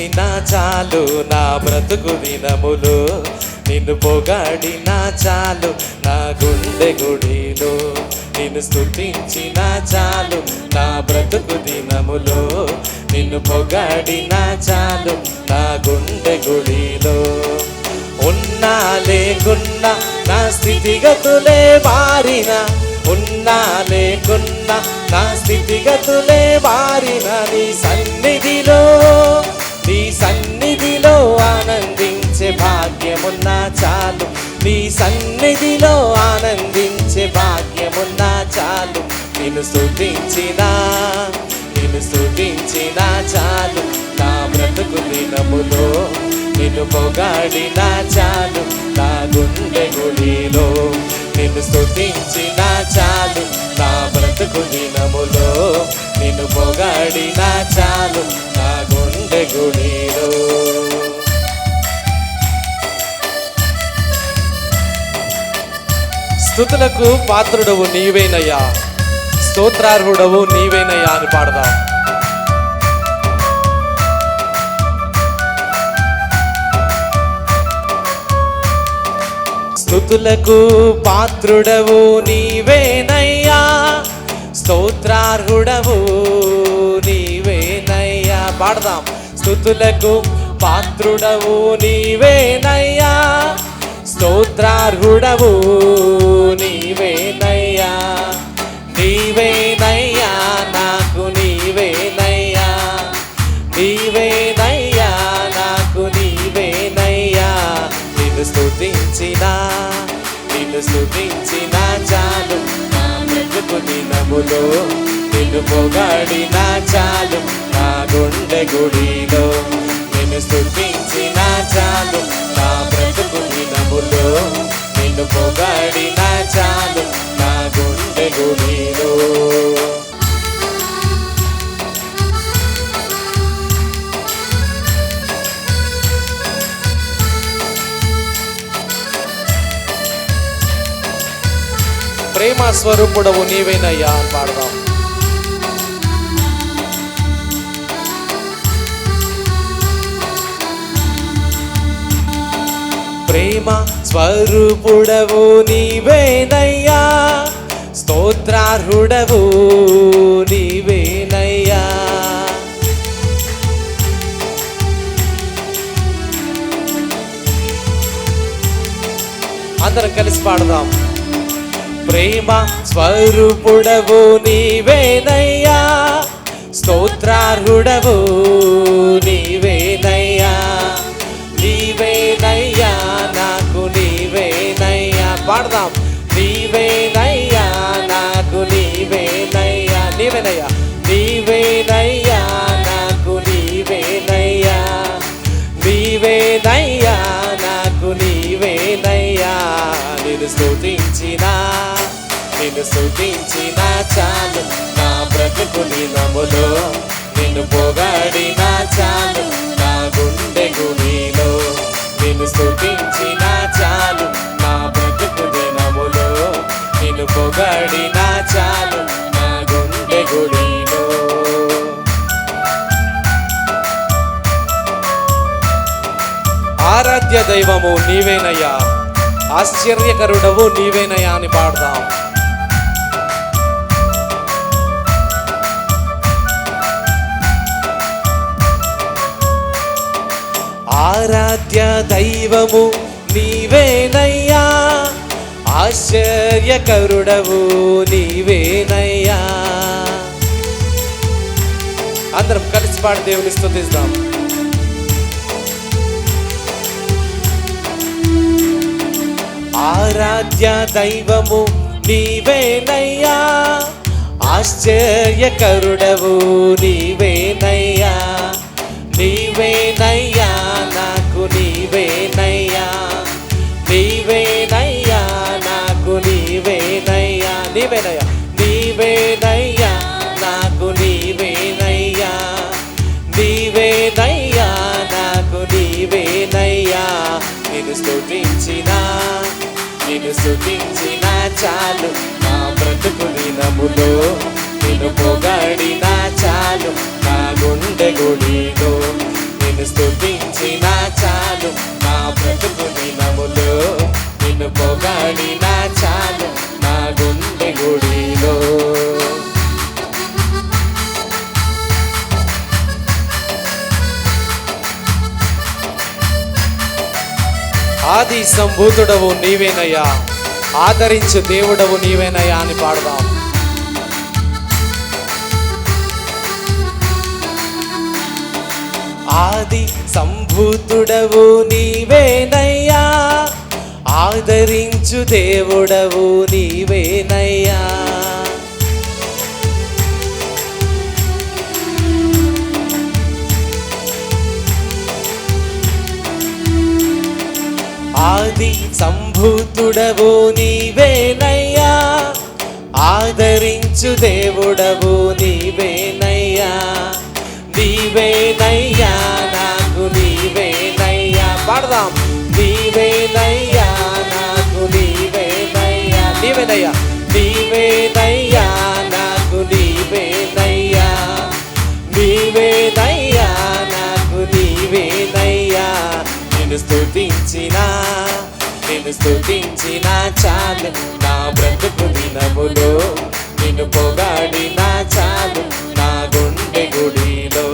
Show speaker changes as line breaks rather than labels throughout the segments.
చేసిన చాలు నా బ్రతుకు దినములు. నిన్ను పొగాడిన చాలు నా గుండె గుడిలో. నిన్ను స్థుతించిన చాలు నా బ్రతుకు దినములు. నిన్ను పొగాడిన చాలు నా గుండె గుడిలో. ఉన్నా లేకున్నా నా స్థితిగతులే మారిన. ఉన్నా లేకున్నా నా స్థితిగతులే మారిన. నీ సన్నిధిలో చాలు. నీ సన్నిధిలో ఆనందించే భాగ్యమున్నా చాలు. నేను స్థుతించినా నేను స్థుతించినా చాలు. నా బ్రతుకు దినములో నిన్ను పొగాడినా చాలు. నా గుండె గుడిలో నిన్ను స్థుతించినా చాలు. నా బ్రతుకు దినములో నిన్ను పొగాడినా చాలు. స్థుతులకు పాత్రుడవు నీవేనయ్యా. స్తోత్రార్హుడవు నీవేనయ్యా అని పాడదాం. స్థుతులకు పాత్రుడవు నీవేనయ్యా. స్తోత్రార్హుడవు నీవేనయ్యా. పాడదాం. స్థుతులకు పాత్రుడవు నీవేనయ్యా. స్తోత్రార్హుడవు నీవేనయ్యా నీవేనయ్యా నాకు నీవేనయ్యా నీవేనయ్యా నాకు నీవేనయ్యా. నిన్ను స్తుతించిన నిన్ను స్తుతించిన చాలు. నా బ్రతుకు దినములో నిన్ను పొగాడినా చాలు. నా గుండె గుడిలో నిన్ను స్తుతించిన చాలు. నా బ్రతుకు దినములో నిన్ను పొగడిన చాలు నా గుండె గుడిలో ప్రేమ స్వరూపుడవు నీవేనయ్యా అని పాడదాం. మహిమ స్వరూపుడవు నీవేనయ్యా. స్తోత్రార్హుడవు నీవేనయ్యా. అందరం కలిసి పాడదాం. ప్రేమ స్వరూపుడవు నీవేనయ్యా. స్తోత్రార్హుడవు నీవేనయ్యా. పాడదాం. నీవేనయ్యా నాకు నీవేనయ్యా నీవేనయ్యా. నీవేనయ్యా నాకు నీవేనయ్యా. నీవేనయ్యా నాకు నీవేనయ్యా. నేను స్తుతించిన నేను స్తుతించిన. ఆరాధ్య దైవము నీవేనయ్యా. ఆశ్చర్యకరుడవు నీవేనయ్యా అని పాడదాం. ఆరాధ్య దైవము నీవేనయ్యా. ఆశ్చర్యకరుడవు నీవేనయ్యా. అందరం కలిసి పాడి దేవుని స్థుతిస్తాం ఆరాధ్య దైవము నీవేనయ్యా. ఆశ్చర్యకరుడవు నీవేనయ్యా. నీవేనయ్యా నాకు నీవేనయ్యా. నిన్ను చాలు. నా బ్రతుకు దినములో నిన్ను పొగాడిన చాలు. నా గుండె గుడిలో నేను స్థుతించిన చాలు. నా బ్రతుకు దినములో నిన్ను పొగాడిన చాలు. నా గుండె గుడిలో. ఆది సంభూతుడవు నీవేనయ్యా. ఆదరించు దేవుడవు నీవేనయ్యా అని పాడదాం. ఆది సంభూతుడవు నీవేనయ్యా. ఆదరించు దేవుడవు నీవేనయ్యా. సంభూతుడవు నీవేనయ్యా. ఆదరించు దేవుడవు నీవేనయ్యా. నీవేనయ్యా నాకు నీవేనయ్యా. పాడదాం. నీవేనయ్యా నాకు నీవేనయ్యా. నీవేనయ్యా నీవేనయ్యా నిన్ను స్తుతించిన చాలు. నా బ్రతుకు దినములో నిన్ను పొగాడిన చాలు. నా గుండె గుడిలో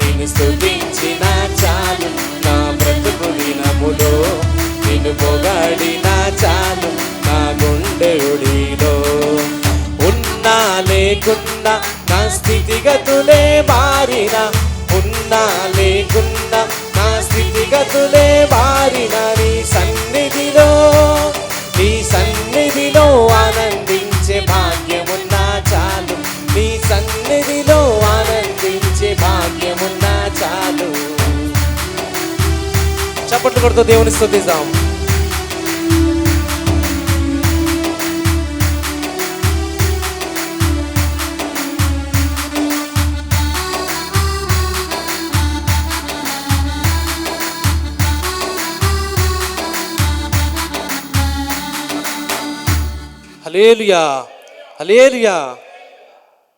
నిన్ను స్తుతించిన చాలు. నా బ్రతుకు దినములో నిన్ను పొగాడిన చాలు. నా గుండె గుడిలో ఉన్నా లేకున్నా నా స్థితిగతులే మారిన. ఉన్నా లేకున్నా నా స్థితిగతులే మారిన. నీ సన్ చప్పట్లు కొడుతూ దేవుని స్తుతిద్దాం హలేలుయా హలేలుయా